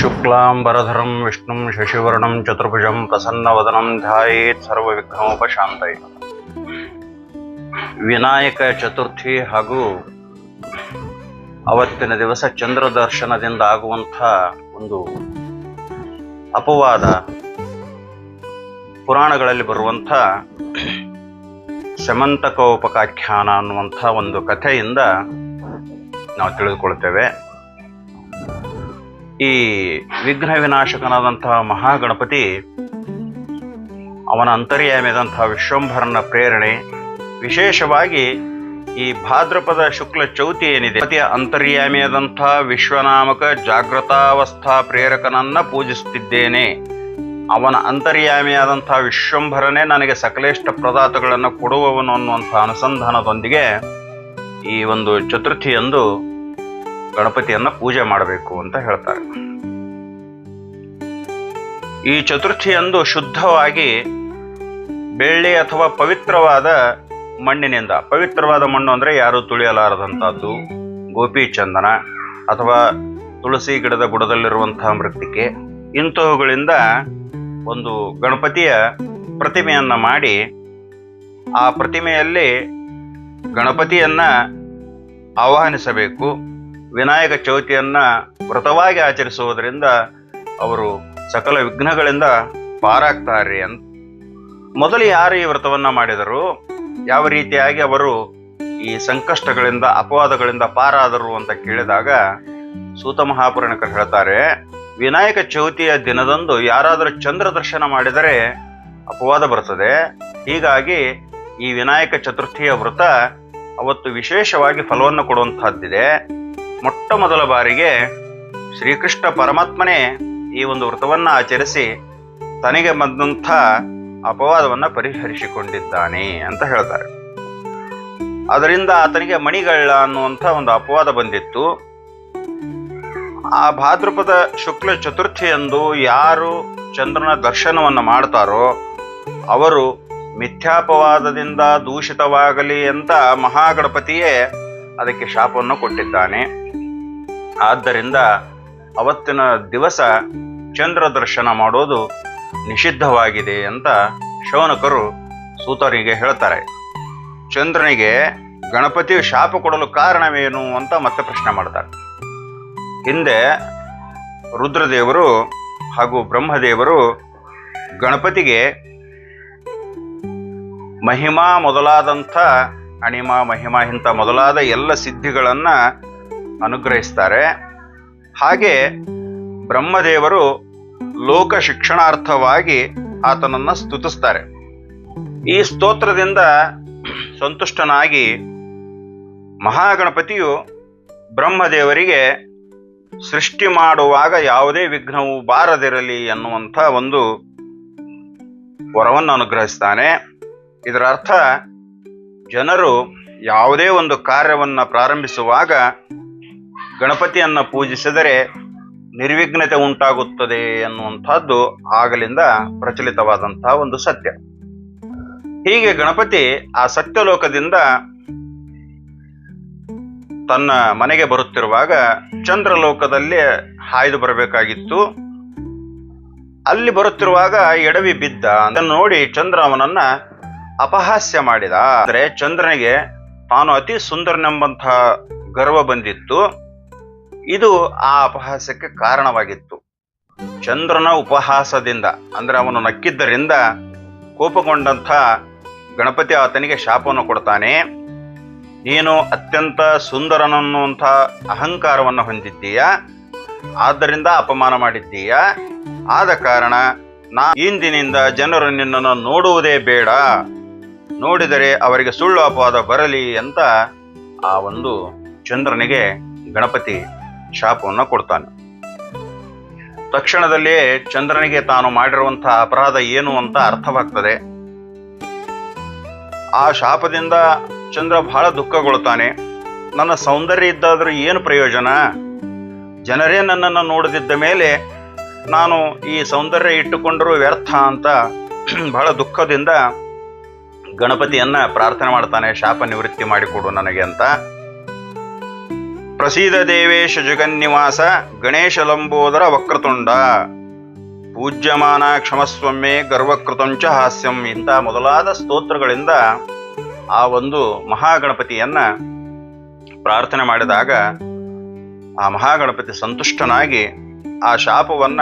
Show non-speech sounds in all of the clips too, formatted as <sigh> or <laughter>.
ಶುಕ್ಲಾಂಬರಧರಂ ವಿಷ್ಣುಂ ಶಶಿವರ್ಣಂ ಚತುರ್ಭುಜಂ ಪ್ರಸನ್ನವದನಂ ಧ್ಯಾಯೇತ್ ಸರ್ವವಿಘ್ನೋಪಶಾಂತಯ ವಿನಾಯಕ ಚತುರ್ಥಿ ಹಾಗೂ ಅವತ್ತಿನ ದಿವಸ ಚಂದ್ರ ದರ್ಶನದಿಂದ ಆಗುವಂಥ ಒಂದು ಅಪವಾದ ಪುರಾಣಗಳಲ್ಲಿ ಬರುವಂಥ ಸಮಂತಕೋಪಕಾಖ್ಯಾನ ಅನ್ನುವಂಥ ಒಂದು ಕಥೆಯಿಂದ ನಾವು ತಿಳಿದುಕೊಳ್ತೇವೆ. ಈ ವಿಘ್ನ ವಿನಾಶಕನಾದಂತಹ ಮಹಾಗಣಪತಿ, ಅವನ ಅಂತರ್ಯಾಮಿಯಾದಂತಹ ವಿಶ್ವಂಭರನ ಪ್ರೇರಣೆ, ವಿಶೇಷವಾಗಿ ಈ ಭಾದ್ರಪದ ಶುಕ್ಲ ಚೌತಿ ಏನಿದೆ, ಪತಿಯ ಅಂತರ್ಯಾಮಿಯಾದಂತಹ ವಿಶ್ವನಾಮಕ ಜಾಗೃತಾವಸ್ಥಾ ಪ್ರೇರಕನನ್ನ ಪೂಜಿಸುತ್ತಿದ್ದೇನೆ. ಅವನ ಅಂತರ್ಯಾಮಿಯಾದಂತಹ ವಿಶ್ವಂಭರನೇ ನನಗೆ ಸಕಲೇಷ್ಟ ಪ್ರದಾತಗಳನ್ನು ಕೊಡುವವನು ಅನ್ನುವಂಥ ಅನುಸಂಧಾನದೊಂದಿಗೆ ಈ ಒಂದು ಚತುರ್ಥಿಯಂದು ಗಣಪತಿಯನ್ನ ಪೂಜೆ ಮಾಡಬೇಕು ಅಂತ ಹೇಳ್ತಾರೆ. ಈ ಚತುರ್ಥಿಯಂದು ಶುದ್ಧವಾಗಿ ಬೆಳ್ಳಿ ಅಥವಾ ಪವಿತ್ರವಾದ ಮಣ್ಣಿನಿಂದ, ಪವಿತ್ರವಾದ ಮಣ್ಣು ಅಂದ್ರೆ ಯಾರು ತುಳಿಯಲಾರದಂಥದ್ದು ಗೋಪಿ ಚಂದನ ಅಥವಾ ತುಳಸಿ ಗಿಡದ ಬುಡದಲ್ಲಿರುವಂತಹ ಮೃತ್ತಿಕೆ ಇಂತಹವುಗಳಿಂದ ಒಂದು ಗಣಪತಿಯ ಪ್ರತಿಮೆಯನ್ನು ಮಾಡಿ, ಆ ಪ್ರತಿಮೆಯಲ್ಲಿ ಗಣಪತಿಯನ್ನ ಆಹ್ವಾನಿಸಬೇಕು. ವಿನಾಯಕ ಚೌತಿಯನ್ನ ವ್ರತವಾಗಿ ಆಚರಿಸುವುದರಿಂದ ಅವರು ಸಕಲ ವಿಘ್ನಗಳಿಂದ ಪಾರಾಗ್ತಾರೆ ಅಂತ. ಮೊದಲು ಯಾರು ಈ ವ್ರತವನ್ನ ಮಾಡಿದರು? ಯಾವ ರೀತಿಯಾಗಿ ಅವರು ಈ ಸಂಕಷ್ಟಗಳಿಂದ, ಅಪವಾದಗಳಿಂದ ಪಾರಾದರು ಅಂತ ಕೇಳಿದಾಗ ಸೂತ ಮಹಾಪುರಾಣಿಕರು ಹೇಳ್ತಾರೆ, ವಿನಾಯಕ ಚೌತಿಯ ದಿನದಂದು ಯಾರಾದರೂ ಚಂದ್ರ ದರ್ಶನ ಮಾಡಿದರೆ ಅಪವಾದ ಬರ್ತದೆ ಹೀಗಾಗಿ ಈ ವಿನಾಯಕ ಚತುರ್ಥಿಯ ವ್ರತ ಅವತ್ತು ವಿಶೇಷವಾಗಿ ಫಲವನ್ನು ಕೊಡುವಂತಹದ್ದಿದೆ. ಮೊಟ್ಟ ಮೊದಲ ಬಾರಿಗೆ ಶ್ರೀಕೃಷ್ಣ ಪರಮಾತ್ಮನೇ ಈ ಒಂದು ವ್ರತವನ್ನು ಆಚರಿಸಿ ತನಗೆ ಬಂದಂಥ ಅಪವಾದವನ್ನ ಪರಿಹರಿಸಿಕೊಂಡಿದ್ದಾನೆ ಅಂತ ಹೇಳ್ತಾರೆ. ಅದರಿಂದ ಆತನಿಗೆ ಮಣಿಗಳ್ಳ ಅನ್ನುವಂಥ ಒಂದು ಅಪವಾದ ಬಂದಿತ್ತು. ಆ ಭಾದ್ರಪದ ಶುಕ್ಲ ಚತುರ್ಥಿಯಂದು ಯಾರು ಚಂದ್ರನ ದರ್ಶನವನ್ನು ಮಾಡ್ತಾರೋ ಅವರು ಮಿಥ್ಯಾಪವಾದದಿಂದ ದೂಷಿತವಾಗಲಿ ಅಂತ ಮಹಾಗಣಪತಿಯೇ ಅದಕ್ಕೆ ಶಾಪವನ್ನು ಕೊಟ್ಟಿದ್ದಾನೆ. ಆದ್ದರಿಂದ ಅವತ್ತಿನ ದಿವಸ ಚಂದ್ರ ದರ್ಶನ ಮಾಡೋದು ನಿಷಿದ್ಧವಾಗಿದೆ ಅಂತ ಶೌನಕರು ಸೂತರಿಗೆ ಹೇಳ್ತಾರೆ. ಚಂದ್ರನಿಗೆ ಗಣಪತಿ ಶಾಪ ಕೊಡಲು ಕಾರಣವೇನು ಅಂತ ಮತ್ತೆ ಪ್ರಶ್ನೆ ಮಾಡ್ತಾರೆ. ಹಿಂದೆ ರುದ್ರದೇವರು ಹಾಗೂ ಬ್ರಹ್ಮದೇವರು ಗಣಪತಿಗೆ ಮಹಿಮಾ ಮೊದಲಾದಂಥ, ಅಣಿಮ ಮಹಿಮಾ ಇಂಥ ಮೊದಲಾದ ಎಲ್ಲ ಸಿದ್ಧಿಗಳನ್ನ ಅನುಗ್ರಹಿಸ್ತಾರೆ. ಹಾಗೆ ಬ್ರಹ್ಮದೇವರು ಲೋಕ ಶಿಕ್ಷಣಾರ್ಥವಾಗಿ ಆತನನ್ನು ಸ್ತುತಿಸ್ತಾರೆ. ಈ ಸ್ತೋತ್ರದಿಂದ ಸಂತುಷ್ಟನಾಗಿ ಮಹಾಗಣಪತಿಯು ಬ್ರಹ್ಮದೇವರಿಗೆ ಸೃಷ್ಟಿ ಮಾಡುವಾಗ ಯಾವುದೇ ವಿಘ್ನವು ಬಾರದಿರಲಿ ಎನ್ನುವಂಥ ಒಂದು ವರವನ್ನು ಅನುಗ್ರಹಿಸ್ತಾನೆ. ಇದರ ಅರ್ಥ ಜನರು ಯಾವುದೇ ಒಂದು ಕಾರ್ಯವನ್ನು ಪ್ರಾರಂಭಿಸುವಾಗ ಗಣಪತಿಯನ್ನ ಪೂಜಿಸಿದರೆ ನಿರ್ವಿಘ್ನತೆ ಉಂಟಾಗುತ್ತದೆ ಎನ್ನುವಂಥದ್ದು ಆಗಲಿಂದ ಪ್ರಚಲಿತವಾದಂತಹ ಒಂದು ಸತ್ಯ. ಹೀಗೆ ಗಣಪತಿ ಆ ಸತ್ಯಲೋಕದಿಂದ ತನ್ನ ಮನೆಗೆ ಬರುತ್ತಿರುವಾಗ ಚಂದ್ರಲೋಕದಲ್ಲಿ ಹಾಯ್ದು ಬರಬೇಕಾಗಿತ್ತು. ಅಲ್ಲಿ ಬರುತ್ತಿರುವಾಗ ಎಡವಿ ಬಿದ್ದ ಅದನ್ನು ನೋಡಿ ಚಂದ್ರ ಅವನನ್ನ ಅಪಹಾಸ್ಯ ಮಾಡಿದ. ಆದರೆ ಚಂದ್ರನಿಗೆ ತಾನು ಅತಿ ಸುಂದರನೆಂಬಂತಹ ಗರ್ವ ಬಂದಿತ್ತು. ಇದು ಆ ಅಪಹಾಸ್ಯಕ್ಕೆ ಕಾರಣವಾಗಿತ್ತು. ಚಂದ್ರನ ಉಪಹಾಸದಿಂದ, ಅಂದರೆ ಅವನು ನಕ್ಕಿದ್ದರಿಂದ ಕೋಪಗೊಂಡಂಥ ಗಣಪತಿ ಆತನಿಗೆ ಶಾಪವನ್ನು ಕೊಡ್ತಾನೆ. ನೀನು ಅತ್ಯಂತ ಸುಂದರನನ್ನುವಂಥ ಅಹಂಕಾರವನ್ನು ಹೊಂದಿದ್ದೀಯ? ಆದ್ದರಿಂದ ಅಪಮಾನ ಮಾಡಿದ್ದೀಯ? ಆದ ಕಾರಣ ನಾ ಇಂದಿನಿಂದ ಜನರು ನಿನ್ನನ್ನು ನೋಡುವುದೇ ಬೇಡ. ನೋಡಿದರೆ ಅವರಿಗೆ ಸುಳ್ಳು ಅಪವಾದ ಬರಲಿ ಅಂತ ಆ ಒಂದು ಚಂದ್ರನಿಗೆ ಗಣಪತಿ ಶಾಪವನ್ನು ಕೊಡ್ತಾನೆ. ತಕ್ಷಣದಲ್ಲಿಯೇ ಚಂದ್ರನಿಗೆ ತಾನು ಮಾಡಿರುವಂತಹ ಅಪರಾಧ ಏನು ಅಂತ ಅರ್ಥವಾಗ್ತದೆ. ಆ ಶಾಪದಿಂದ ಚಂದ್ರ ಬಹಳ ದುಃಖಗೊಳ್ತಾನೆ. ನನ್ನ ಸೌಂದರ್ಯ ಇದ್ದಾದರೂ ಏನು ಪ್ರಯೋಜನ? ಜನರೇ ನನ್ನನ್ನು ನೋಡದಿದ್ದ ಮೇಲೆ ನಾನು ಈ ಸೌಂದರ್ಯ ಇಟ್ಟುಕೊಂಡರೂ ವ್ಯರ್ಥ ಅಂತ <clears throat> ಬಹಳ ದುಃಖದಿಂದ ಗಣಪತಿಯನ್ನ ಪ್ರಾರ್ಥನೆ ಮಾಡ್ತಾನೆ. ಶಾಪ ನಿವೃತ್ತಿ ಮಾಡಿಕೊಡು ನನಗೆ ಅಂತ. ಪ್ರಸೀದ ದೇವೇಶ ಜಗನ್ನಿವಾಸ ಗಣೇಶ ಲಂಬೋದರ ವಕ್ರತುಂಡ. ಪೂಜ್ಯಮಾನ ಕ್ಷಮಸ್ವಮ್ಮೆ ಗರ್ವಕೃತಂಚ ಹಾಸ್ಯಂ ಇಂಥ ಮೊದಲಾದ ಸ್ತೋತ್ರಗಳಿಂದ ಆ ಒಂದು ಮಹಾಗಣಪತಿಯನ್ನ ಪ್ರಾರ್ಥನೆ ಮಾಡಿದಾಗ ಆ ಮಹಾಗಣಪತಿ ಸಂತುಷ್ಟನಾಗಿ ಆ ಶಾಪವನ್ನ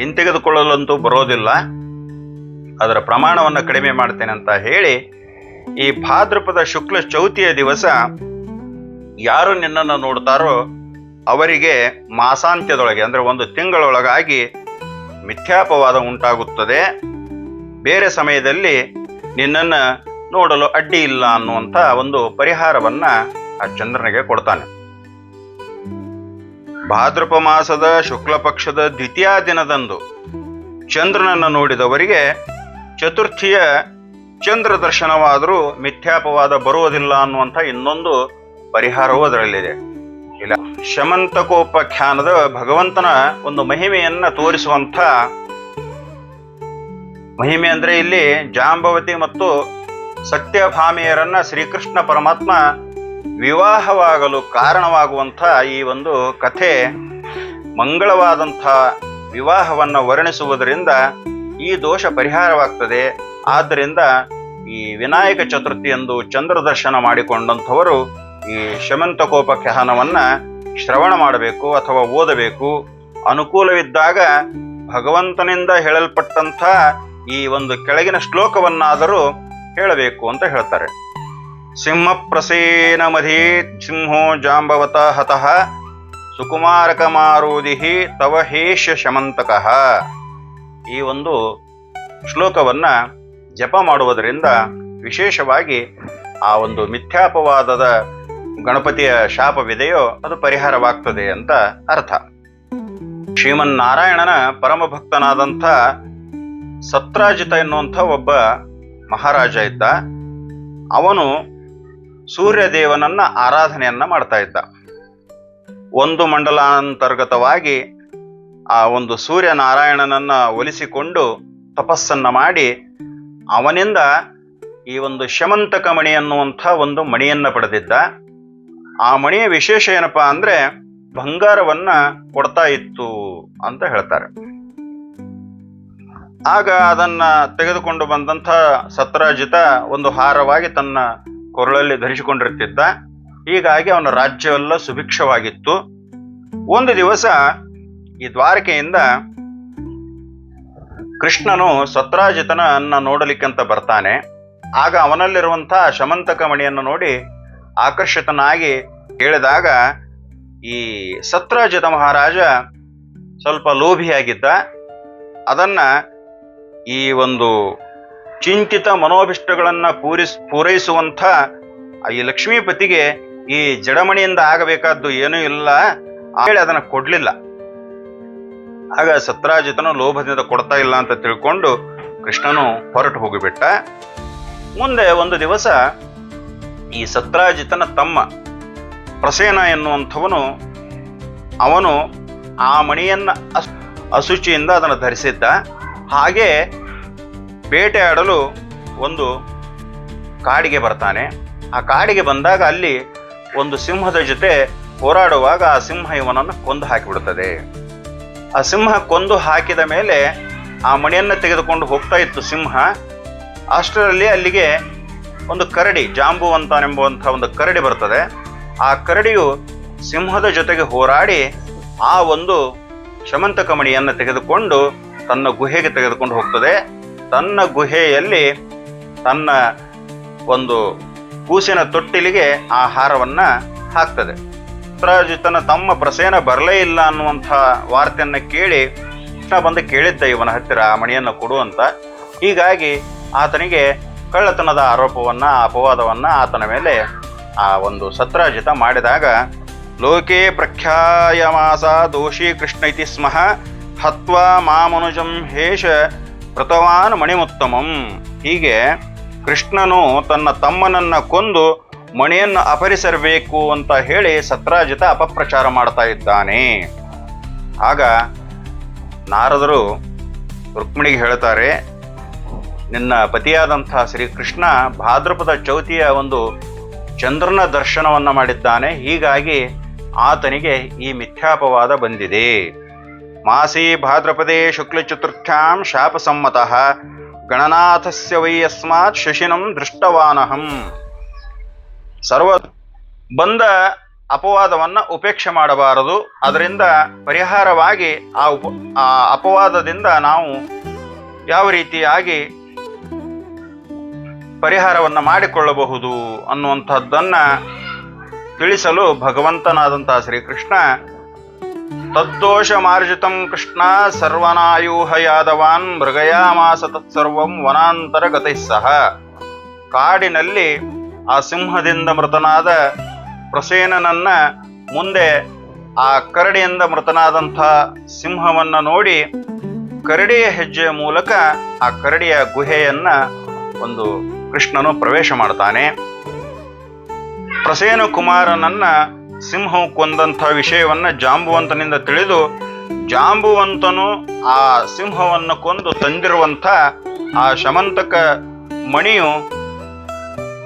ಹಿಂತೆಗೆದುಕೊಳ್ಳಲಂತೂ ಬರೋದಿಲ್ಲ. ಅದರ ಪ್ರಮಾಣವನ್ನು ಕಡಿಮೆ ಮಾಡ್ತೇನೆ ಅಂತ ಹೇಳಿ ಈ ಭಾದ್ರಪದ ಶುಕ್ಲ ಚೌತಿಯ ದಿವಸ ಯಾರು ನಿನ್ನನ್ನು ನೋಡ್ತಾರೋ ಅವರಿಗೆ ಮಾಸಾಂತ್ಯದೊಳಗೆ, ಅಂದರೆ ಒಂದು ತಿಂಗಳೊಳಗಾಗಿ ಮಿಥ್ಯಾಪವಾದ ಉಂಟಾಗುತ್ತದೆ. ಬೇರೆ ಸಮಯದಲ್ಲಿ ನಿನ್ನನ್ನು ನೋಡಲು ಅಡ್ಡಿ ಇಲ್ಲ ಅನ್ನುವಂಥ ಒಂದು ಪರಿಹಾರವನ್ನ ಆ ಚಂದ್ರನಿಗೆ ಕೊಡ್ತಾನೆ. ಭಾದ್ರಪ ಮಾಸದ ಶುಕ್ಲ ಪಕ್ಷದ ದ್ವಿತೀಯ ದಿನದಂದು ಚಂದ್ರನನ್ನು ನೋಡಿದವರಿಗೆ ಚತುರ್ಥಿಯ ಚಂದ್ರ ದರ್ಶನವಾದರೂ ಮಿಥ್ಯಾಪವಾದ ಬರುವುದಿಲ್ಲ ಅನ್ನುವಂಥ ಇನ್ನೊಂದು ಪರಿಹಾರವೂ ಅದರಲ್ಲಿದೆ. ಇಲ್ಲ. ಶಮಂತಕೋಪಾಖ್ಯಾನದ ಭಗವಂತನ ಒಂದು ಮಹಿಮೆಯನ್ನ ತೋರಿಸುವಂಥ ಮಹಿಮೆ ಅಂದ್ರೆ ಇಲ್ಲಿ ಜಾಂಬವತಿ ಮತ್ತು ಸತ್ಯಭಾಮಿಯರನ್ನ ಶ್ರೀಕೃಷ್ಣ ಪರಮಾತ್ಮ ವಿವಾಹವಾಗಲು ಕಾರಣವಾಗುವಂಥ ಈ ಒಂದು ಕಥೆ ಮಂಗಳವಾದಂಥ ವಿವಾಹವನ್ನ ವರ್ಣಿಸುವುದರಿಂದ ಈ ದೋಷ ಪರಿಹಾರವಾಗ್ತದೆ. ಆದ್ದರಿಂದ ಈ ವಿನಾಯಕ ಚತುರ್ಥಿಯಂದು ಎಂದು ಚಂದ್ರದರ್ಶನ ಮಾಡಿಕೊಂಡಂಥವರು ಈ ಶಮಂತಕೋಪಖ್ಯಾನವನ್ನ ಶ್ರವಣ ಮಾಡಬೇಕು ಅಥವಾ ಓದಬೇಕು, ಅನುಕೂಲವಿದ್ದಾಗ ಭಗವಂತನಿಂದ ಹೇಳಲ್ಪಟ್ಟಂಥ ಈ ಒಂದು ಕೆಳಗಿನ ಶ್ಲೋಕವನ್ನಾದರೂ ಹೇಳಬೇಕು ಅಂತ ಹೇಳ್ತಾರೆ. ಸಿಂಹ ಪ್ರಸೇನ ಮಧಿ ಸಿಂಹೋ ಜಾಂಬವತ ಹತಃ ಸುಕುಮಾರಕ ಮಾರುದಿಹಿ ತವ ಹೇಷ ಶಮಂತಕಃ. ಈ ಒಂದು ಶ್ಲೋಕವನ್ನ ಜಪ ಮಾಡುವುದರಿಂದ ವಿಶೇಷವಾಗಿ ಆ ಒಂದು ಮಿಥ್ಯಾಪವಾದದ ಗಣಪತಿಯ ಶಾಪವಿದೆಯೋ ಅದು ಪರಿಹಾರವಾಗ್ತದೆ ಅಂತ ಅರ್ಥ. ಶ್ರೀಮನ್ನಾರಾಯಣನ ಪರಮ ಭಕ್ತನಾದಂಥ ಸತ್ರಾಜಿತ ಎನ್ನುವಂಥ ಒಬ್ಬ ಮಹಾರಾಜ ಇದ್ದ. ಅವನು ಸೂರ್ಯದೇವನನ್ನ ಆರಾಧನೆಯನ್ನ ಮಾಡ್ತಾ ಇದ್ದ. ಒಂದು ಮಂಡಲಾಂತರ್ಗತವಾಗಿ ಆ ಒಂದು ಸೂರ್ಯನಾರಾಯಣನನ್ನ ಒಲಿಸಿಕೊಂಡು ತಪಸ್ಸನ್ನ ಮಾಡಿ ಅವನಿಂದ ಈ ಒಂದು ಶಮಂತಕ ಮಣಿ ಅನ್ನುವಂಥ ಒಂದು ಮಣಿಯನ್ನು ಪಡೆದಿದ್ದ. ಆ ಮಣಿಯ ವಿಶೇಷ ಏನಪ್ಪಾ ಅಂದ್ರೆ ಬಂಗಾರವನ್ನ ಕೊಡ್ತಾ ಇತ್ತು ಅಂತ ಹೇಳ್ತಾರೆ. ಆಗ ಅದನ್ನ ತೆಗೆದುಕೊಂಡು ಬಂದಂಥ ಸತ್ರಾಜಿತ ಒಂದು ಹಾರವಾಗಿ ತನ್ನ ಕೊರಳಲ್ಲಿ ಧರಿಸಿಕೊಂಡಿರ್ತಿದ್ದ. ಹೀಗಾಗಿ ಅವನ ರಾಜ್ಯವೆಲ್ಲ ಸುಭಿಕ್ಷವಾಗಿತ್ತು. ಒಂದು ದಿವಸ ಈ ದ್ವಾರಕೆಯಿಂದ ಕೃಷ್ಣನು ಸತ್ರಾಜಿತನನ್ನ ನೋಡಲಿಕ್ಕಂತ ಬರ್ತಾನೆ. ಆಗ ಅವನಲ್ಲಿರುವಂತಹ ಶಮಂತಕ ಮಣಿಯನ್ನು ನೋಡಿ ಆಕರ್ಷಿತನಾಗಿ ಹೇಳಿದಾಗ ಈ ಸತ್ರಾಜಿತ ಮಹಾರಾಜ ಸ್ವಲ್ಪ ಲೋಭಿಯಾಗಿದ್ದ. ಅದನ್ನ ಈ ಒಂದು ಚಿಂತಿತ ಮನೋಭಿಷ್ಟಗಳನ್ನು ಪೂರಿಸ್, ಪೂರೈಸುವಂಥ ಈ ಲಕ್ಷ್ಮೀಪತಿಗೆ ಈ ಜಡಮಣಿಯಿಂದ ಆಗಬೇಕಾದ್ದು ಏನೂ ಇಲ್ಲ. ಹೇಳಿ ಅದನ್ನು ಕೊಡ್ಲಿಲ್ಲ. ಆಗ ಸತ್ರಾಜಿತನು ಲೋಭದಿಂದ ಕೊಡ್ತಾ ಇಲ್ಲ ಅಂತ ತಿಳ್ಕೊಂಡು ಕೃಷ್ಣನು ಹೊರಟು ಹೋಗಿಬಿಟ್ಟ. ಮುಂದೆ ಒಂದು ದಿವಸ ಈ ಸತ್ರಾಜಿತನ ತಮ್ಮ ಪ್ರಸೇನ ಎನ್ನುವಂಥವನು, ಅವನು ಆ ಮಣಿಯನ್ನು ಅಸ್- ಅಶುಚಿಯಿಂದ ಅದನ್ನು ಧರಿಸಿದ್ದ. ಹಾಗೆ ಬೇಟೆಯಾಡಲು ಒಂದು ಕಾಡಿಗೆ ಬರ್ತಾನೆ. ಆ ಕಾಡಿಗೆ ಬಂದಾಗ ಅಲ್ಲಿ ಒಂದು ಸಿಂಹದ ಜೊತೆ ಹೋರಾಡುವಾಗ ಆ ಸಿಂಹ ಇವನನ್ನು ಕೊಂದು ಹಾಕಿಬಿಡುತ್ತದೆ. ಆ ಸಿಂಹ ಕೊಂದು ಹಾಕಿದ ಮೇಲೆ ಆ ಮಣಿಯನ್ನು ತೆಗೆದುಕೊಂಡು ಹೋಗ್ತಾ ಇತ್ತು ಸಿಂಹ. ಅಷ್ಟರಲ್ಲಿ ಅಲ್ಲಿಗೆ ಒಂದು ಕರಡಿ, ಜಾಂಬುವಂತನೆಂಬುವಂಥ ಒಂದು ಕರಡಿ ಬರ್ತದೆ ಆ ಕರಡಿಯು ಸಿಂಹದ ಜೊತೆಗೆ ಹೋರಾಡಿ ಆ ಒಂದು ಶಮಂತಕ ಮಣಿಯನ್ನು ತೆಗೆದುಕೊಂಡು ತನ್ನ ಗುಹೆಗೆ ತೆಗೆದುಕೊಂಡು ಹೋಗ್ತದೆ. ತನ್ನ ಗುಹೆಯಲ್ಲಿ ತನ್ನ ಒಂದು ಕೂಸಿನ ತೊಟ್ಟಿಲಿಗೆ ಆಹಾರವನ್ನು ಹಾಕ್ತದೆ. ಹಾಕ್ತದೆ ತನ್ನ ತಮ್ಮ ಪ್ರಸೇನ ಬರಲೇ ಇಲ್ಲ ಅನ್ನುವಂಥ ವಾರ್ತೆಯನ್ನು ಕೇಳಿ ಕೃಷ್ಣ ಬಂದು ಕೇಳಿದ್ದ ಇವನ ಹತ್ತಿರ ಆ ಮಣಿಯನ್ನು ಕೊಡು ಅಂತ. ಹೀಗಾಗಿ ಆತನಿಗೆ ಕಳ್ಳತನದ ಆರೋಪವನ್ನು, ಅಪವಾದವನ್ನ ಆತನ ಮೇಲೆ ಆ ಒಂದು ಸತ್ರಾಜಿತ ಮಾಡಿದಾಗ, ಲೋಕೆ ಪ್ರಖ್ಯಾಯಮಾಸ ದೋಷಿ ಕೃಷ್ಣ ಇತಿ ಸ್ಮಃ, ಹತ್ವಾ ಮಾಮನುಜಂ ಹೇಷ ಕೃತವಾನ್ ಮಣಿಮುತ್ತಮಂ. ಹೀಗೆ ಕೃಷ್ಣನು ತನ್ನ ತಮ್ಮನನ್ನು ಕೊಂದು ಮಣಿಯನ್ನು ಅಪಹರಿಸಬೇಕು ಅಂತ ಹೇಳಿ ಸತ್ರಾಜಿತ ಅಪಪ್ರಚಾರ ಮಾಡ್ತಾ ಇದ್ದಾನೆ. ಆಗ ನಾರದರು ರುಕ್ಮಿಣಿಗೆ ಹೇಳ್ತಾರೆ ನಿನ್ನ ಪತಿಯಾದಂಥ ಶ್ರೀಕೃಷ್ಣ ಭಾದ್ರಪದ ಚೌತಿಯ ಒಂದು ಚಂದ್ರನ ದರ್ಶನವನ್ನು ಮಾಡಿದ್ದಾನೆ. ಹೀಗಾಗಿ ಆತನಿಗೆ ಈ ಮಿಥ್ಯಾಪವಾದ ಬಂದಿದೆ. ಮಾಸಿ ಭಾದ್ರಪದೇ ಶುಕ್ಲ ಚತುರ್ಥ್ಯಾಂ ಶಾಪ ಸಮ್ಮತಃ ಗಣನಾಥಸ್ಯ ವೈ ಯಸ್ಮಾತ್ ಶಶಿನಂ ದೃಷ್ಟವಾನಹಂ. ಸರ್ವ ಬಂದ ಅಪವಾದವನ್ನು ಉಪೇಕ್ಷೆ ಮಾಡಬಾರದು. ಅದರಿಂದ ಪರಿಹಾರವಾಗಿ ಆ ಉಪ ಆ ಅಪವಾದದಿಂದ ನಾವು ಯಾವ ರೀತಿಯಾಗಿ ಪರಿಹಾರವನ್ನ ಮಾಡಿಕೊಳ್ಳಬಹುದು ಅನ್ನುವಂಥದ್ದನ್ನು ತಿಳಿಸಲು ಭಗವಂತನಾದಂತಹ ಶ್ರೀಕೃಷ್ಣ ತದ್ದೋಷ ಮಾರ್ಜಿತಂ ಕೃಷ್ಣ ಸರ್ವನಾಯೂಹ ಯಾದವಾನ್ ಮೃಗಯಾಮಾಸ ತತ್ಸರ್ವಂ ವನಾಂತರ ಸಹ. ಕಾಡಿನಲ್ಲಿ ಆ ಸಿಂಹದಿಂದ ಮೃತನಾದ ಪ್ರಸೇನನನ್ನ ಮುಂದೆ ಆ ಕರಡಿಯಿಂದ ಮೃತನಾದಂಥ ಸಿಂಹವನ್ನ ನೋಡಿ ಕರಡಿಯ ಹೆಜ್ಜೆಯ ಮೂಲಕ ಆ ಕರಡಿಯ ಗುಹೆಯನ್ನು ಒಂದು ಕೃಷ್ಣನು ಪ್ರವೇಶ ಮಾಡ್ತಾನೆ. ಪ್ರಸೇನ ಕುಮಾರನನ್ನ ಸಿಂಹವು ಕೊಂದಂಥ ವಿಷಯವನ್ನ ಜಾಂಬುವಂತನಿಂದ ತಿಳಿದು, ಜಾಂಬುವಂತನು ಆ ಸಿಂಹವನ್ನು ಕೊಂದು ತಂದಿರುವಂಥ ಆ ಶಮಂತಕ ಮಣಿಯು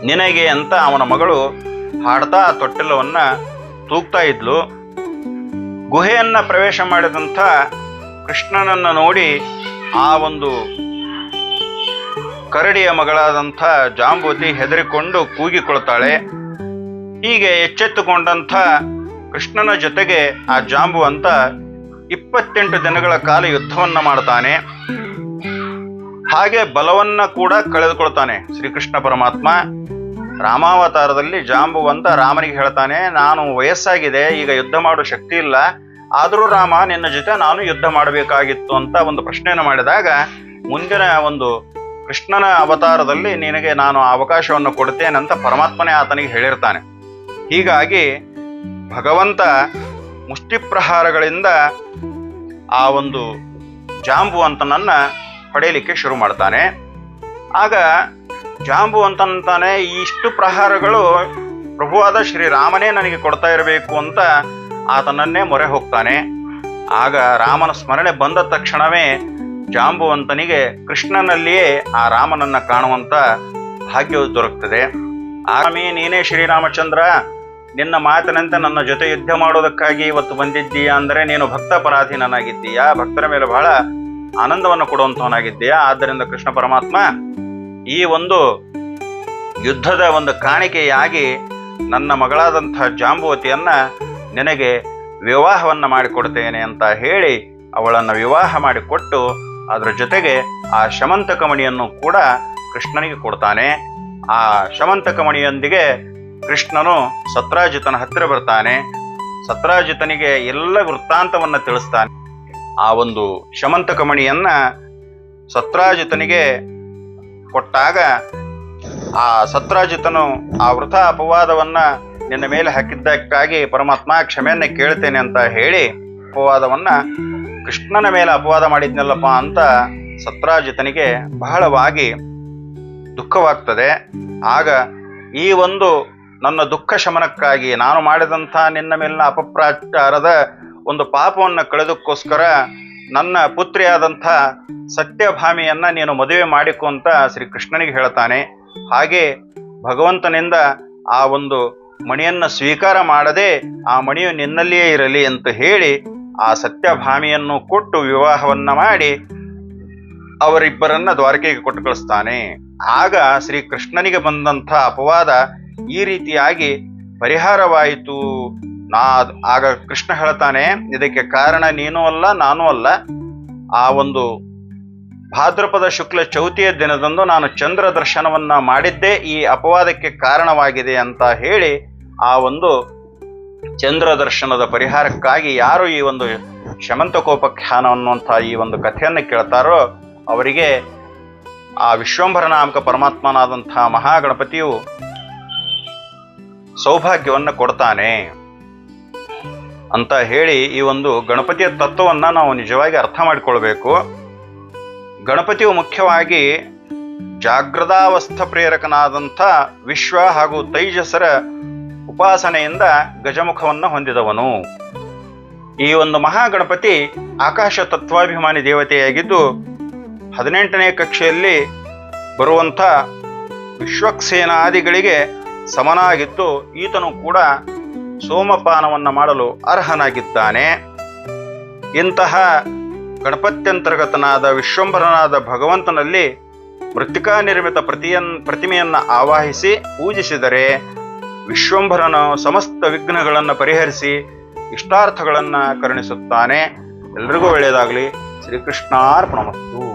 ನಿನಗೆ ಅಂತ ಅವನ ಮಗಳು ಹಾಡ್ತಾ ತೊಟ್ಟಿಲವನ್ನು ತೂಗ್ತಾ ಇದ್ಲು. ಗುಹೆಯನ್ನ ಪ್ರವೇಶ ಮಾಡಿದಂಥ ಕೃಷ್ಣನನ್ನ ನೋಡಿ ಆ ಒಂದು ಕರಡಿಯ ಮಗಳಾದಂಥ ಜಾಂಬೂತಿ ಹೆದರಿಕೊಂಡು ಕೂಗಿಕೊಳ್ತಾಳೆ. ಹೀಗೆ ಎಚ್ಚೆತ್ತುಕೊಂಡಂಥ ಕೃಷ್ಣನ ಜೊತೆಗೆ ಆ ಜಾಂಬು ಅಂತ ಇಪ್ಪತ್ತೆಂಟು ದಿನಗಳ ಕಾಲ ಯುದ್ಧವನ್ನ ಮಾಡ್ತಾನೆ. ಹಾಗೆ ಬಲವನ್ನ ಕೂಡ ಕಳೆದುಕೊಳ್ತಾನೆ ಶ್ರೀಕೃಷ್ಣ ಪರಮಾತ್ಮ. ರಾಮಾವತಾರದಲ್ಲಿ ಜಾಂಬುವಂತ ರಾಮನಿಗೆ ಹೇಳ್ತಾನೆ, ನಾನು ವಯಸ್ಸಾಗಿದೆ, ಈಗ ಯುದ್ಧ ಮಾಡೋ ಶಕ್ತಿ ಇಲ್ಲ. ಆದರೂ ರಾಮ, ನಿನ್ನ ಜೊತೆ ನಾನು ಯುದ್ಧ ಮಾಡಬೇಕಾಗಿತ್ತು ಅಂತ ಒಂದು ಪ್ರಶ್ನೆಯನ್ನು ಮಾಡಿದಾಗ ಮುಂದಿನ ಒಂದು ಕೃಷ್ಣನ ಅವತಾರದಲ್ಲಿ ನಿನಗೆ ನಾನು ಅವಕಾಶವನ್ನು ಕೊಡ್ತೇನೆ ಅಂತ ಪರಮಾತ್ಮನೇ ಆತನಿಗೆ ಹೇಳಿರ್ತಾನೆ. ಹೀಗಾಗಿ ಭಗವಂತ ಮುಷ್ಟಿಪ್ರಹಾರಗಳಿಂದ ಆ ಒಂದು ಜಾಂಬುವಂತನನ್ನ ಪಡೆಯಲಿಕ್ಕೆ ಶುರು ಮಾಡ್ತಾನೆ. ಆಗ ಜಾಂಬುವಂತನಂತಾನೆ ಇಷ್ಟು ಪ್ರಹಾರಗಳು ಪ್ರಭುವಾದ ಶ್ರೀರಾಮನೇ ನನಗೆ ಕೊಡ್ತಾ ಇರಬೇಕು ಅಂತ ಆತನನ್ನೇ ಮೊರೆ ಹೋಗ್ತಾನೆ. ಆಗ ರಾಮನ ಸ್ಮರಣೆ ಬಂದ ತಕ್ಷಣವೇ ಜಾಂಬುವಂತನಿಗೆ ಕೃಷ್ಣನಲ್ಲಿಯೇ ಆ ರಾಮನನ್ನ ಕಾಣುವಂತ ಭಾಗ್ಯವು ದೊರಕ್ತದೆ. ಆಮಿ ನೀನೇ ಶ್ರೀರಾಮಚಂದ್ರ, ನಿನ್ನ ಮಾತಿನಂತೆ ನನ್ನ ಜೊತೆ ಯುದ್ಧ ಮಾಡೋದಕ್ಕಾಗಿ ಇವತ್ತು ಬಂದಿದ್ದೀಯಾ ಅಂದರೆ ನೀನು ಭಕ್ತ ಪರಾಧೀನನಾಗಿದ್ದೀಯಾ ಭಕ್ತರ ಮೇಲೆ ಬಹಳ ಆನಂದವನ್ನು ಕೊಡುವಂತವನಾಗಿದ್ದೀಯಾ ಆದ್ದರಿಂದ ಕೃಷ್ಣ ಪರಮಾತ್ಮ, ಈ ಒಂದು ಯುದ್ಧದ ಒಂದು ಕಾಣಿಕೆಯಾಗಿ ನನ್ನ ಮಗಳಾದಂಥ ಜಾಂಬುವತಿಯನ್ನ ನಿನಗೆ ವಿವಾಹವನ್ನು ಮಾಡಿಕೊಡ್ತೇನೆ ಅಂತ ಹೇಳಿ ಅವಳನ್ನು ವಿವಾಹ ಮಾಡಿಕೊಟ್ಟು ಅದರ ಜೊತೆಗೆ ಆ ಶಮಂತ ಕಮಣಿಯನ್ನು ಕೂಡ ಕೃಷ್ಣನಿಗೆ ಕೊಡ್ತಾನೆ. ಆ ಶಮಂತ ಕಮಣಿಯೊಂದಿಗೆ ಕೃಷ್ಣನು ಸತ್ರಾಜಿತನ ಹತ್ತಿರ ಬರ್ತಾನೆ. ಸತ್ರಾಜಿತನಿಗೆ ಎಲ್ಲ ವೃತ್ತಾಂತವನ್ನು ತಿಳಿಸ್ತಾನೆ. ಆ ಒಂದು ಶಮಂತ ಮಣಿಯನ್ನ ಸತ್ರಾಜಿತನಿಗೆ ಕೊಟ್ಟಾಗ ಆ ಸತ್ರಾಜಿತನು ಆ ವೃಥ ಅಪವಾದವನ್ನ ನಿನ್ನ ಮೇಲೆ ಹಾಕಿದ್ದಕ್ಕಾಗಿ ಪರಮಾತ್ಮ ಕ್ಷಮೆಯನ್ನ ಕೇಳ್ತೇನೆ ಅಂತ ಹೇಳಿ ಅಪವಾದವನ್ನ ಕೃಷ್ಣನ ಮೇಲೆ ಅಪವಾದ ಮಾಡಿದ್ನಲ್ಲಪ್ಪ ಅಂತ ಸತ್ರಾಜಿತನಿಗೆ ಬಹಳವಾಗಿ ದುಃಖವಾಗ್ತದೆ. ಆಗ ಈ ಒಂದು ನನ್ನ ದುಃಖ ಶಮನಕ್ಕಾಗಿ ನಾನು ಮಾಡಿದಂಥ ನಿನ್ನ ಮೇಲಿನ ಅಪಪ್ರಾಚಾರದ ಒಂದು ಪಾಪವನ್ನು ಕಳೆದಕ್ಕೋಸ್ಕರ ನನ್ನ ಪುತ್ರಿಯಾದಂಥ ಸತ್ಯಭಾಮಿಯನ್ನು ನೀನು ಮದುವೆ ಮಾಡಿಕೊ ಅಂತ ಶ್ರೀ ಕೃಷ್ಣನಿಗೆ ಹೇಳ್ತಾನೆ. ಹಾಗೆ ಭಗವಂತನಿಂದ ಆ ಒಂದು ಮಣಿಯನ್ನು ಸ್ವೀಕಾರ ಮಾಡದೆ ಆ ಮಣಿಯು ನಿನ್ನಲ್ಲಿಯೇ ಇರಲಿ ಅಂತ ಹೇಳಿ ಆ ಸತ್ಯಭಾಮಿಯನ್ನು ಕೊಟ್ಟು ವಿವಾಹವನ್ನ ಮಾಡಿ ಅವರಿಬ್ಬರನ್ನ ದ್ವಾರಕೆಗೆ ಕೊಟ್ಟು ಕಳಿಸ್ತಾನೆ ಆಗ ಶ್ರೀ ಕೃಷ್ಣನಿಗೆ ಬಂದಂಥ ಅಪವಾದ ಈ ರೀತಿಯಾಗಿ ಪರಿಹಾರವಾಯಿತು. ನಾ ಆಗ ಕೃಷ್ಣ ಹೇಳ್ತಾನೆ, ಇದಕ್ಕೆ ಕಾರಣ ನೀನೂ ಅಲ್ಲ, ನಾನು ಅಲ್ಲ. ಆ ಒಂದು ಭಾದ್ರಪದ ಶುಕ್ಲ ಚೌತಿಯ ದಿನದಂದು ನಾನು ಚಂದ್ರ ದರ್ಶನವನ್ನ ಮಾಡಿದ್ದೇ ಈ ಅಪವಾದಕ್ಕೆ ಕಾರಣವಾಗಿದೆ ಅಂತ ಹೇಳಿ ಆ ಒಂದು ಚಂದ್ರ ದರ್ಶನದ ಪರಿಹಾರಕ್ಕಾಗಿ ಯಾರು ಈ ಒಂದು ಶಮಂತಕೋಪಖ್ಯಾನ ಅನ್ನುವಂಥ ಈ ಒಂದು ಕಥೆಯನ್ನು ಕೇಳ್ತಾರೋ ಅವರಿಗೆ ಆ ವಿಶ್ವಂಭರ ನಾಮಕ ಪರಮಾತ್ಮನಾದಂಥ ಮಹಾಗಣಪತಿಯು ಸೌಭಾಗ್ಯವನ್ನು ಕೊಡ್ತಾನೆ ಅಂತ ಹೇಳಿ ಈ ಒಂದು ಗಣಪತಿಯ ತತ್ವವನ್ನು ನಾವು ನಿಜವಾಗಿ ಅರ್ಥ ಮಾಡಿಕೊಳ್ಬೇಕು. ಗಣಪತಿಯು ಮುಖ್ಯವಾಗಿ ಜಾಗೃತಾವಸ್ಥ ಪ್ರೇರಕನಾದಂಥ ವಿಶ್ವ ಹಾಗೂ ತೈಜಸರ ಉಪಾಸನೆಯಿಂದ ಗಜಮುಖವನ್ನು ಹೊಂದಿದವನು. ಈ ಒಂದು ಮಹಾಗಣಪತಿ ಆಕಾಶ ತತ್ವಾಭಿಮಾನಿ ದೇವತೆಯಾಗಿದ್ದು, ಹದಿನೆಂಟನೇ ಕಕ್ಷೆಯಲ್ಲಿ ಬರುವಂಥ ವಿಶ್ವಕ್ಸೇನಾದಿಗಳಿಗೆ ಸಮನಾಗಿದ್ದು, ಈತನು ಕೂಡ ಸೋಮಪಾನವನ್ನು ಮಾಡಲು ಅರ್ಹನಾಗಿದ್ದಾನೆ. ಇಂತಹ ಗಣಪತ್ಯಂತರ್ಗತನಾದ ವಿಶ್ವಂಭರನಾದ ಭಗವಂತನಲ್ಲಿ ಮೃತ್ತಿಕಾ ನಿರ್ಮಿತ ಪ್ರತಿಯನ್, ಪ್ರತಿಮೆಯನ್ನು ಆವಾಹಿಸಿ ಪೂಜಿಸಿದರೆ ವಿಶ್ವಂಭರನು ಸಮಸ್ತ ವಿಘ್ನಗಳನ್ನು ಪರಿಹರಿಸಿ ಇಷ್ಟಾರ್ಥಗಳನ್ನು ಕರುಣಿಸುತ್ತಾನೆ. ಎಲ್ರಿಗೂ ಒಳ್ಳೆಯದಾಗಲಿ. ಶ್ರೀಕೃಷ್ಣಾರ್ಪಣಮಸ್ತು.